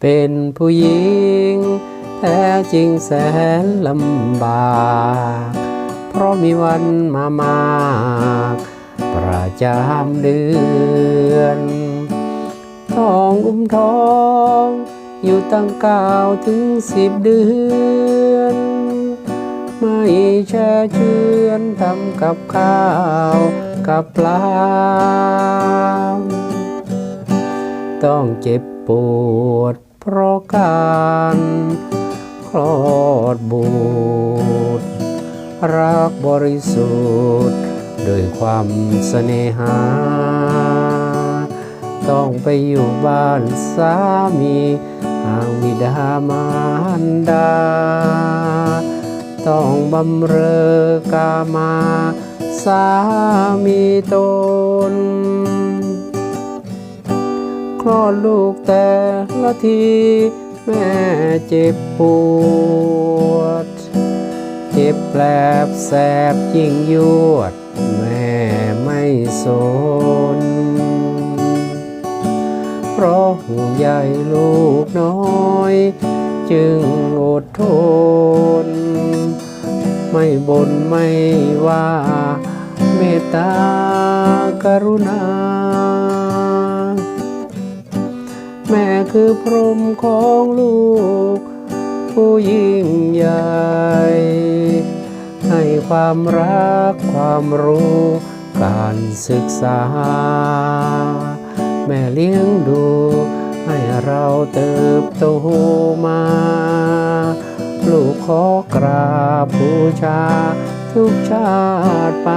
เป็นผู้หญิง แท้จริงแสนลำบาก เพราะมีวันมามากประจำเดือนต้องอุ้มท้อง อยู่ตั้งเก้าถึงสิบเดือน ไม่แช่เชือนทำกับข้าวกับปลา ต้องเจ็บปวด เพราะการคลอดบุตร รักบริสุทธิ์ด้วยความเสน่หา ต้องไปอยู่บ้านสามีห่างบิดามารดา ต้องบำเรอกามาสามีตน คลอดลูกแต่ละที แม่เจ็บปวด เจ็บแปลบแสบยิ่งยวด แม่ไม่สน เพราะห่วงใยลูกน้อย จึงอดทน ไม่บนไม่ว่า เมตตากรุณา แม่คือพรมของลูก ผู้ยิ่งใหญ่ ให้ความรักความรู้การศึกษา แม่เลี้ยงดู ให้เราเติบโตมา ลูกขอกราบบูชาทุกชาติไป